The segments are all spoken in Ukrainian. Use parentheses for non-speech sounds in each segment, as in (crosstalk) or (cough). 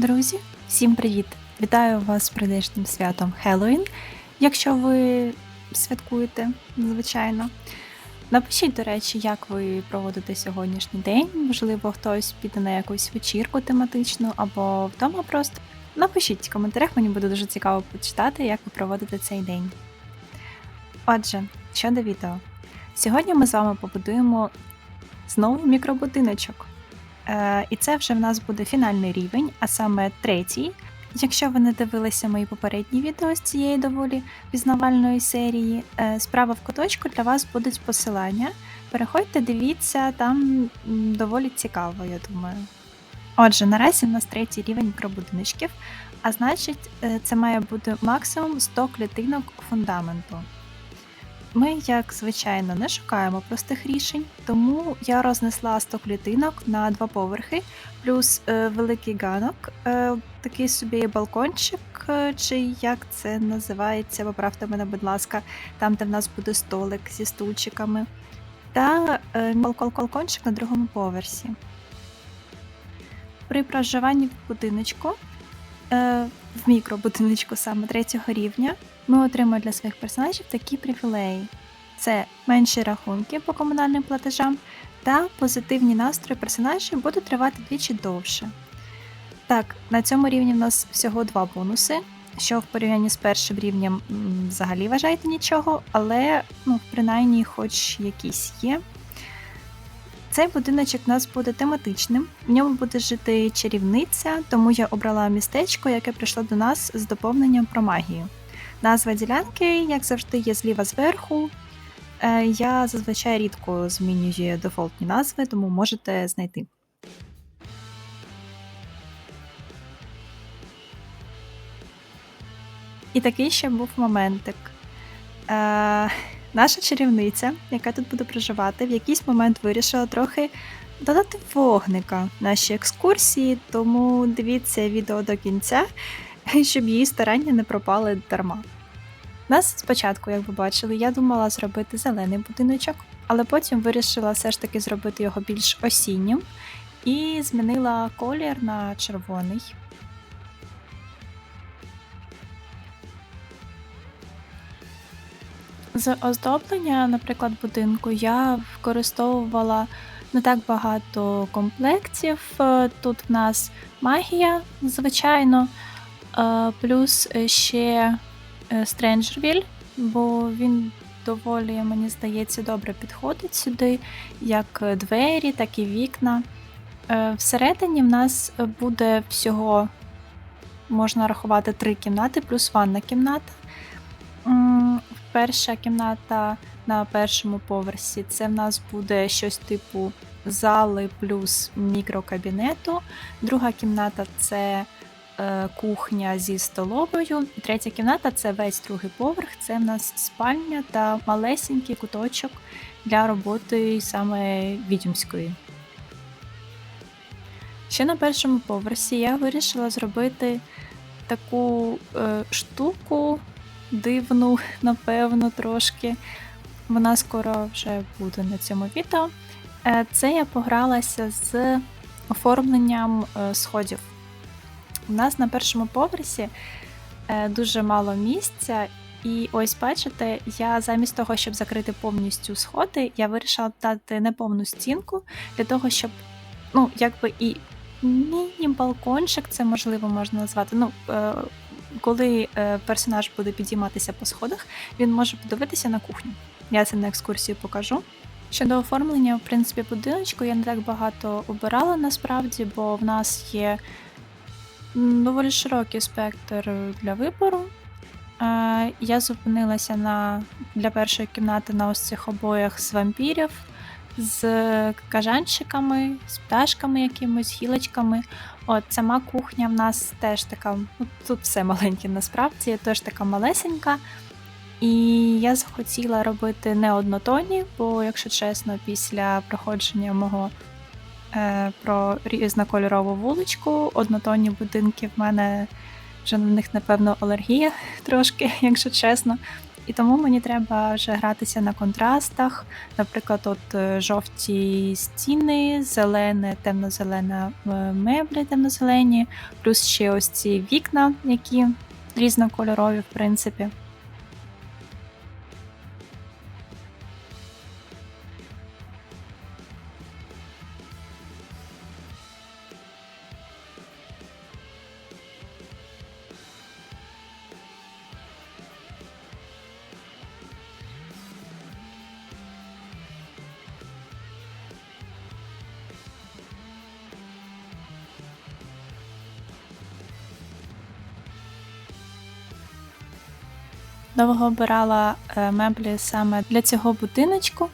Друзі, всім привіт! Вітаю вас з прийдешнім святом Хеллоуін, якщо ви святкуєте, звичайно. Напишіть, до речі, як ви проводите сьогоднішній день. Можливо, хтось піде на якусь вечірку тематичну або вдома просто. Напишіть в коментарях, мені буде дуже цікаво почитати, як ви проводите цей день. Отже, щодо відео. Сьогодні ми з вами побудуємо знову мікробудиночок. Е, і це вже в нас буде фінальний рівень, а саме третій. Якщо ви не дивилися мої попередні відео з цієї доволі пізнавальної серії, е, справа в куточку для вас будуть посилання. Переходьте, дивіться, там доволі цікаво, я думаю. Отже, наразі в нас третій рівень мікробудиночків, а значить, е, це має бути максимум 100 клітинок фундаменту. Ми, як звичайно, не шукаємо простих рішень, тому я рознесла 100 клітинок на два поверхи, плюс е, великий ганок, е, такий собі балкончик, е, чи як це називається, поправте мене, будь ласка, там, де в нас буде столик зі стульчиками, та е, балкон- балкончик на другому поверсі. При проживанні в будиночку, в мікробудиночку саме третього рівня, ми отримаємо для своїх персонажів такі привілеї: це менші рахунки по комунальним платежам та позитивні настрої персонажів будуть тривати двічі довше. Так, на цьому рівні в нас всього два бонуси, що в порівнянні з першим рівнем взагалі вважаєте нічого, але ну, принаймні хоч якісь є. Цей будиночок у нас буде тематичним. В ньому буде жити чарівниця, тому я обрала містечко, яке прийшло до нас з доповненням про магію. Назва ділянки, як завжди, є зліва зверху. Е, Я зазвичай рідко змінюю дефолтні назви, тому можете знайти. І такий ще був моментик. Наша чарівниця, яка тут буде проживати, в якийсь момент вирішила трохи додати вогника нашій екскурсії, тому дивіться відео до кінця, (laughs) щоб її старання не пропали дарма. Нас спочатку, як ви бачили, я думала зробити зелений будиночок, але потім вирішила все ж таки зробити його більш осіннім і змінила колір на червоний. З оздоблення, наприклад, будинку я використовувала не так багато комплектів. Е, Тут в нас магія, звичайно, е, плюс ще Стренджервіль, бо він доволі, мені здається, добре підходить сюди, як двері, так і вікна. Е, Всередині в нас буде всього, можна рахувати, три кімнати, плюс ванна кімната. Перша кімната на першому поверсі це в нас буде щось типу зали плюс мікрокабінету. Друга кімната це е, кухня зі столовою. Третя кімната це весь другий поверх. Це в нас спальня та малесенький куточок для роботи саме відьомської. Ще на першому поверсі я вирішила зробити таку е, штуку дивну, напевно, трошки. Вона скоро вже буде на цьому відео. Е, Це я погралася з оформленням е, сходів. У нас на першому поверсі е, дуже мало місця, і ось бачите, я замість того, щоб закрити повністю сходи, я вирішила дати неповну стінку для того, щоб, ну, якби і міні-балкончик, це можливо можна назвати. Ну, коли е, персонаж буде підійматися по сходах, він може подивитися на кухню. Я це на екскурсії покажу. Щодо оформлення, в принципі, будиночку я не так багато обирала насправді, бо в нас є доволі широкий спектр для вибору. Е, Я зупинилася на, для першої кімнати на ось цих обоях з вампірів, з кажанчиками, з пташками якимось, гілочками. От сама кухня в нас теж така, ну, тут все маленьке насправді, теж така малесенька. І я захотіла робити не однотонні, бо, якщо чесно, після проходження мого е, про різнокольорову вуличку, однотонні будинки в мене вже на них, напевно, алергія (laughs) трошки, якщо чесно. І тому мені треба вже гратися на контрастах. Наприклад, от е, жовті стіни, зелене, темно-зелена е, меблі, темно-зелені, плюс ще ось ці вікна, які різнокольорові, в принципі. Довго обирала е, меблі саме для цього будиночку,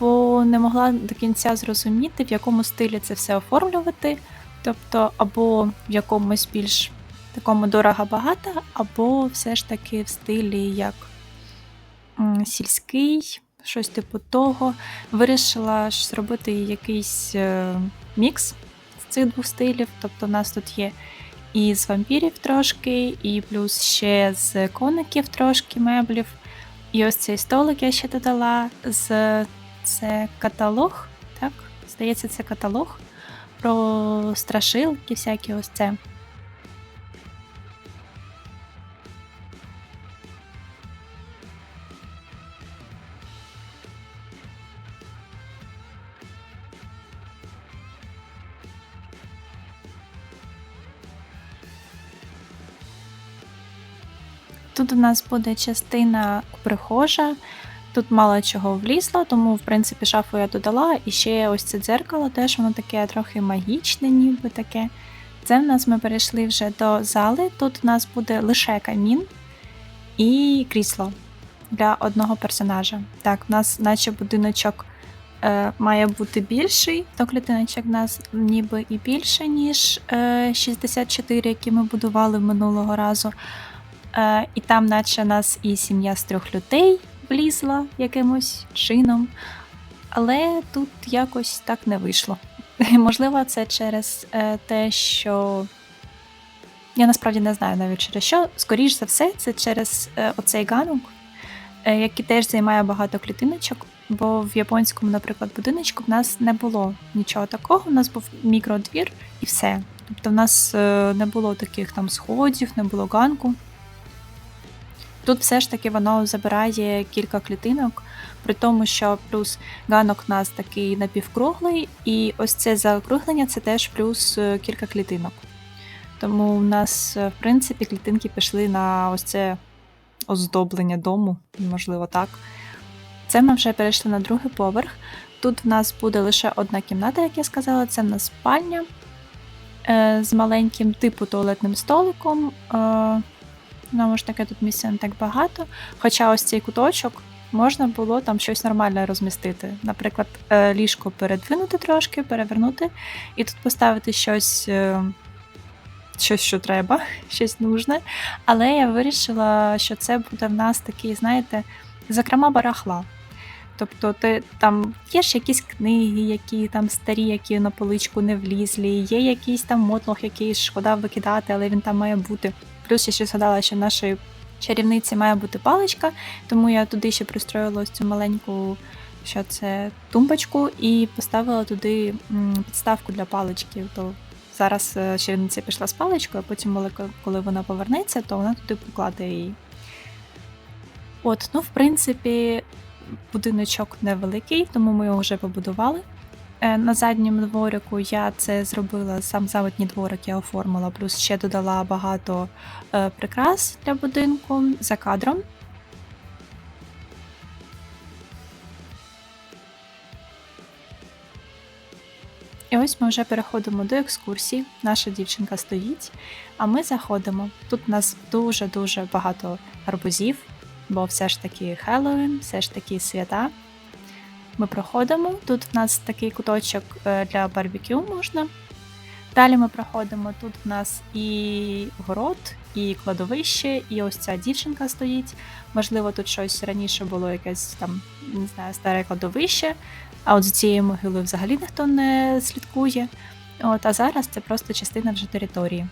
бо не могла до кінця зрозуміти, в якому стилі це все оформлювати. Тобто, або в якомусь більш такому дорого-багато, або все ж таки в стилі як сільський, щось типу того. Вирішила ж зробити якийсь е, мікс з цих двох стилів. Тобто, у нас тут є і з вампірів трошки, і плюс ще з коників трошки меблів. І ось цей столик я ще додала з це каталог, так? Здається, це каталог про страшилки, всякі ось це. Тут у нас буде частина прихожа. Тут мало чого влізло, тому, в принципі, шафу я додала. І ще ось це дзеркало, теж воно таке трохи магічне, ніби таке. Це в нас ми перейшли вже до зали. Тут у нас буде лише камін і крісло для одного персонажа. Так, в нас, наче будиночок е, має бути більший, то клітиночок в нас ніби і більше, ніж е, 64, які ми будували минулого разу. Е, І там, наче нас і сім'я з трьох людей влізла якимось чином, але тут якось так не вийшло. (laughs) Можливо, це через е, те, що я насправді не знаю навіть через що. Скоріш за все, це через е, оцей ганок, е, який теж займає багато клітиночок. Бо в японському, наприклад, будиночку в нас не було нічого такого. У нас був мікродвір і все. Тобто в нас не було таких там сходів, не було ганку. Тут все ж таки воно забирає кілька клітинок, при тому, що плюс ганок у нас такий напівкруглий, і ось це заокруглення це теж плюс е, кілька клітинок. Тому у нас, е, в принципі, клітинки пішли на ось це оздоблення дому, можливо, так. Це ми вже перейшли на другий поверх. Тут в нас буде лише одна кімната, як я сказала, це в нас спальня е, з маленьким типу туалетним столиком. Знову ж таки, тут місця не так багато. Хоча ось цей куточок можна було там щось нормальне розмістити. Наприклад, е, ліжко передвинути трошки, перевернути, і тут поставити щось, е, щось, що треба, (laughs) щось нужне. Але я вирішила, що це буде в нас такий, знаєте, зокрема, барахла. Тобто ти там є ж якісь книги, які там старі, які на поличку не влізлі, є якийсь там мотлох, який шкода викидати, але він там має бути. Плюс я ще згадала, що нашої чарівниці має бути паличка, тому я туди ще пристроїла ось цю маленьку що це тумбочку, і поставила туди підставку для палички. То зараз е, чарівниця пішла з паличкою, а потім, коли вона повернеться, то вона туди покладе її. От, ну, в принципі, будиночок невеликий, тому ми його вже побудували. Е, на задньому дворику я це зробила, сам задній дворик я оформила, плюс ще додала багато е, прикрас для будинку за кадром. І ось ми вже переходимо до екскурсії. Наша дівчинка стоїть, а ми заходимо. Тут у нас дуже-дуже багато арбузів, бо все ж таки Хеллоуін, все ж таки свята. Ми проходимо. Тут в нас такий куточок е, для барбекю можна. Далі ми проходимо. Тут в нас і город, і кладовище, і ось ця дівчинка стоїть. Можливо, тут щось раніше було якесь там, не знаю, старе кладовище, а от з цією могилою взагалі ніхто не слідкує. От, А зараз це просто частина вже території.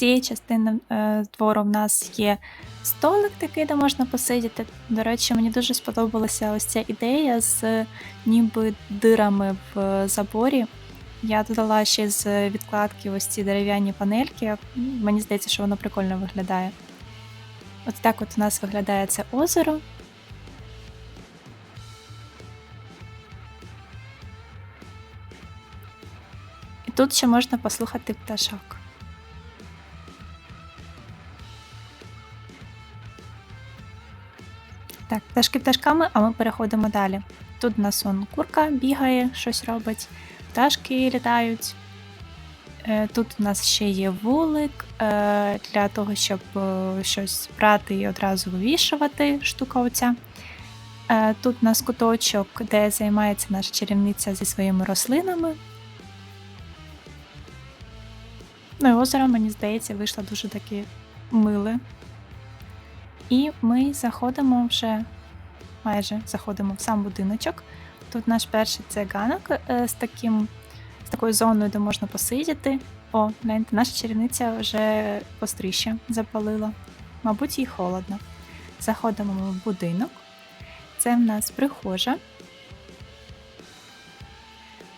Цієї частини е, двору в нас є столик такий, де можна посидіти. До речі, мені дуже сподобалася ось ця ідея з е, ніби дирами в заборі. Я додала ще з відкладки ось ці дерев'яні панельки. Мені здається, що воно прикольно виглядає. От так от у нас виглядає це озеро. І тут ще можна послухати пташок. Так, пташки пташками, а ми переходимо далі. Тут у нас курка бігає, щось робить, пташки літають. Е, Тут у нас ще є вулик е, для того, щоб е, щось брати і одразу вивішувати штука оця. Тут у нас куточок, де займається наша чарівниця зі своїми рослинами. Ну і озеро, мені здається, вийшло дуже таке миле. І ми заходимо вже, майже заходимо в сам будиночок. Тут наш перший це ганок е, з таким, з такою зоною, де можна посидіти. О, гляньте, наша чарівниця вже постріще запалила. Мабуть, їй холодно. Заходимо в будинок. Це в нас прихожа.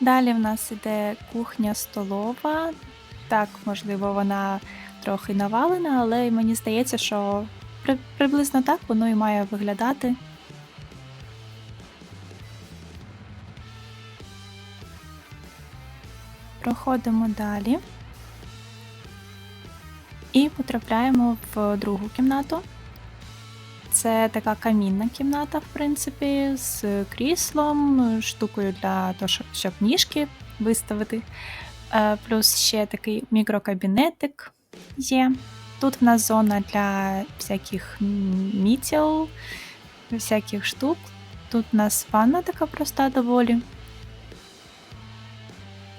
Далі в нас іде кухня столова. Так, можливо, вона трохи навалена, але мені здається, що при, приблизно так воно і має виглядати. Проходимо далі і потрапляємо в другу кімнату. Це така камінна кімната, в принципі, з кріслом, штукою для того, щоб- ніжки виставити. Е, Плюс ще такий мікрокабінетик є. Тут в нас зона для всяких мітіл, всяких штук. Тут у нас ванна така проста доволі.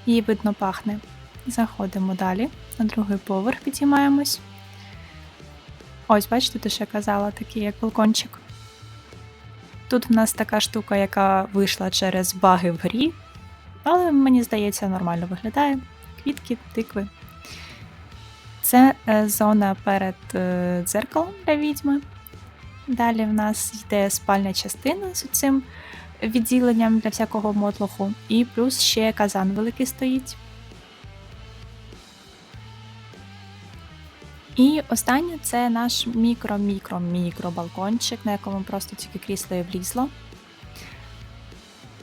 Її видно пахне. Заходимо далі. На другий поверх підіймаємось. Ось, бачите, ти ще казала, такий як балкончик. Тут в нас така штука, яка вийшла через баги в грі, але мені здається, нормально виглядає. Квітки, тикви. Це е, зона перед е, дзеркалом для відьми. Далі в нас йде спальня частина з цим відділенням для всякого мотлоху, і плюс ще казан великий стоїть. І останнє це наш мікро-мікро-мікро балкончик, на якому просто тільки крісло і влізло.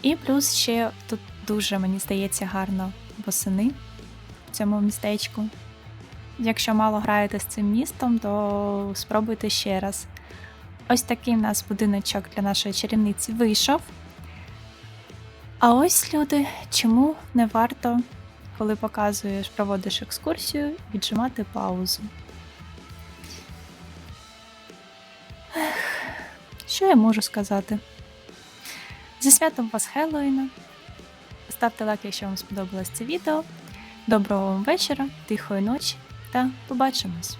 І плюс ще тут дуже, мені здається, гарно восени в цьому містечку. Якщо мало граєте з цим містом, то спробуйте ще раз. Ось такий в нас будиночок для нашої чарівниці вийшов. А ось люди, чому не варто, коли показуєш, проводиш екскурсію, віджимати паузу. Що я можу сказати? Зі святом вас Хеллоїна. Ставте лайк, якщо вам сподобалось це відео. Доброго вам вечора, тихої ночі та побачимось!